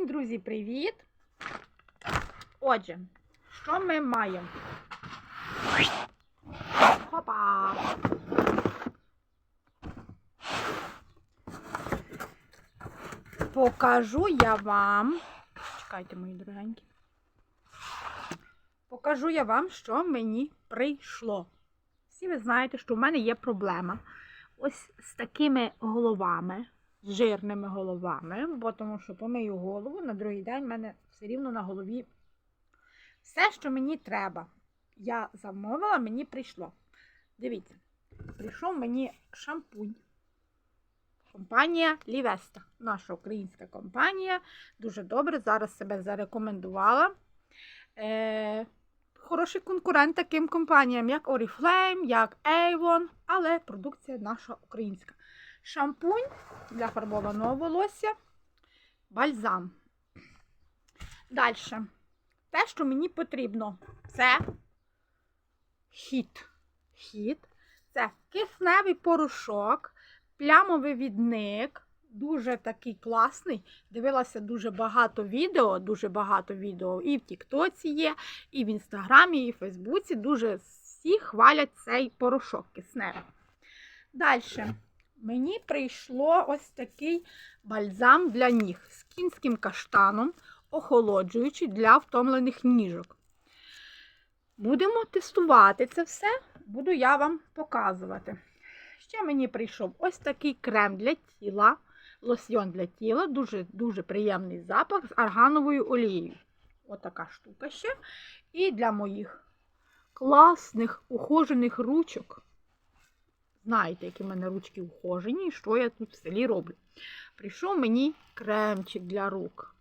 Всім, друзі, привіт! Отже, що ми маємо? Хопа! Покажу я вам. Чекайте, мої дорогенькі. Покажу я вам, що мені прийшло. Всі ви знаєте, що в мене є проблема. Ось з такими головами, жирними головами, бо тому що помию голову, на другий день в мене все рівно на голові все, що мені треба. Я замовила, мені прийшло. Дивіться, прийшов мені шампунь. Компанія Лівеста. Наша українська компанія. Дуже добре. Зараз себе зарекомендувала. Е, хороший конкурент таким компаніям, як Oriflame, як Avon, але продукція наша українська. Шампунь для фарбованого волосся, бальзам. Далі. Те, що мені потрібно, це хіт. Хіт. Це кисневий порошок, плямовий відник. Дуже такий класний. Дивилася дуже багато відео, дуже багато відео і в Тіктоці є, і в Інстаграмі, і в Фейсбуці. Дуже всі хвалять цей порошок кисневий. Далі. Мені прийшло ось такий бальзам для ніг з кінським каштаном, охолоджуючий для втомлених ніжок. Будемо тестувати це все, буду я вам показувати. Ще мені прийшов ось такий крем для тіла, лосьйон для тіла, дуже дуже приємний запах з аргановою олією. Отака штука ще. І для моїх класних ухожених ручок. Знаєте, які в мене ручки ухожені і що я тут в селі роблю. Прийшов мені кремчик для рук.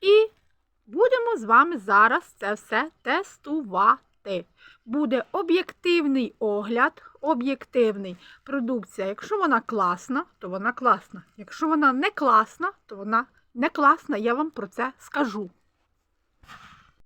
І будемо з вами зараз це все тестувати. Буде об'єктивний огляд, об'єктивний продукція. Якщо вона класна, то вона класна. Якщо вона не класна, то вона не класна, я вам про це скажу.